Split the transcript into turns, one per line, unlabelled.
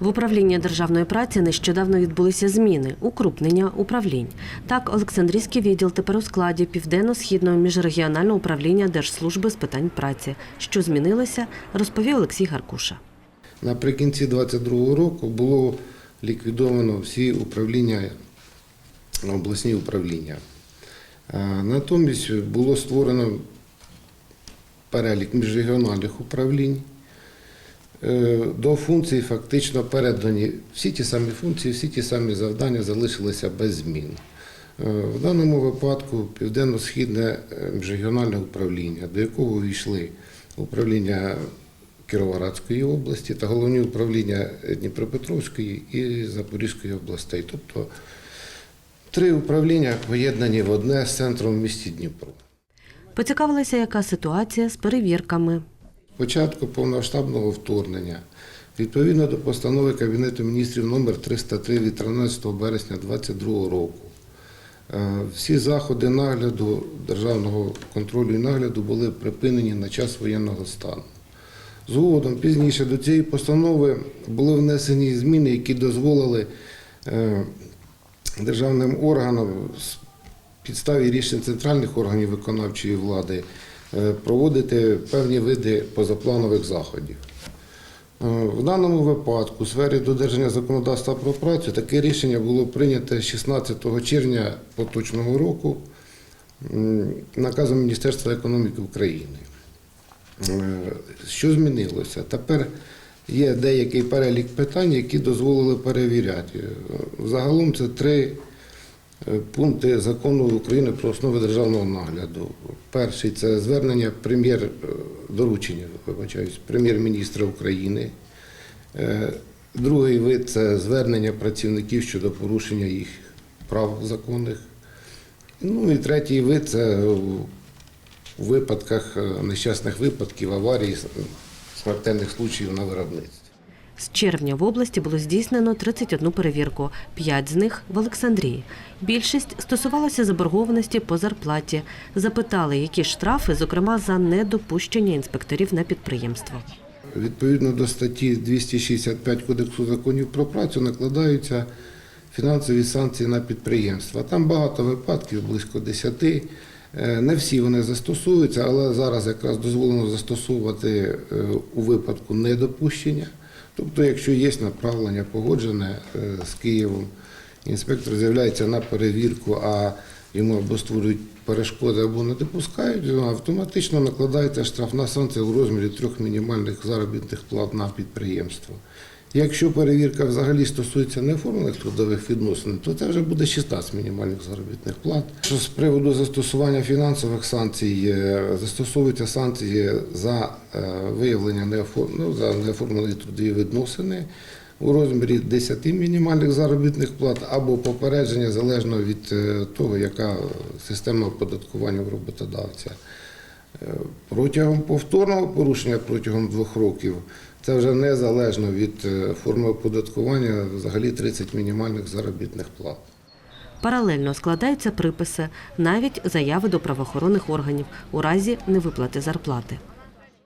В управлінні державної праці нещодавно відбулися зміни, укрупнення управлінь. Так, Олександрійський відділ тепер у складі Південно-Східного міжрегіонального управління Держслужби з питань праці. Що змінилося, розповів Олексій Гаркуша.
Наприкінці 2022 року було ліквідовано всі управління, обласні управління. Натомість було створено перелік міжрегіональних управлінь. Е, До функцій фактично передані всі ті самі функції, всі ті самі завдання залишилися без змін. Е, В даному випадку Південно-Східне е, міжрегіональне управління, до якого увійшли управління Кіровоградської області та головні управління Дніпропетровської і Запорізької областей. Тобто три управління поєднані в одне з центром в місті Дніпро.
Поцікавилися, яка ситуація з перевірками.
Початку повномасштабного вторгнення, відповідно до постанови Кабінету міністрів номер 303 від 13 березня 2022 року, е, всі заходи нагляду державного контролю і нагляду були припинені на час воєнного стану. Згодом пізніше до цієї постанови були внесені зміни, які дозволили е, державним органам з підставі рішень центральних органів виконавчої влади проводити певні види позапланових заходів. Е, В даному випадку, у сфері додержання законодавства про працю, таке рішення було прийнято 16 червня поточного року наказом Міністерства економіки України. Е, Що змінилося? Тепер є деякий перелік питань, які дозволили перевіряти. Е, Загалом це три е, пункти закону України про основи державного нагляду. Перший це звернення прем'єр е, доручення, вибачаюсь, прем'єр-міністра України. Е, Другий вид це звернення працівників щодо порушення їх прав законних. Ну і третій вид це у випадках е, нещасних випадків, аварій, смертельних случаїв на виробництві.
З червня в області було здійснено 31 перевірку, 5 з них в Олександрії. Більшість стосувалася заборгованості по зарплаті. Запитали, які штрафи, зокрема за недопущення інспекторів на підприємство.
Відповідно до статті 265 Кодексу законів про працю накладаються фінансові санкції на підприємства. Там багато випадків, близько 10. Е, Не всі вони застосуються, але зараз якраз дозволено застосовувати е, у випадку недопущення. Тобто, якщо є направлення погоджене е, з Києвом, інспектор з'являється на перевірку, а йому або створюють перешкоди, або не допускають, автоматично накладається штрафна санкція у розмірі трьох мінімальних заробітних плат на підприємство. Якщо перевірка взагалі стосується неоформлених трудових відносин, то це вже буде 16 мінімальних заробітних плат. Що з приводу застосування фінансових санкцій, е, застосовуються санкції за е, виявлення неофор- ну, за неоформлені трудові відносини у розмірі 10 мінімальних заробітних плат або попередження залежно від е, того, яка система оподаткування в роботодавця. Е, Протягом повторного порушення протягом двох років це вже незалежно від е, форми оподаткування, взагалі 30 мінімальних заробітних плат.
Паралельно складаються приписи, навіть заяви до правоохоронних органів у разі невиплати зарплати.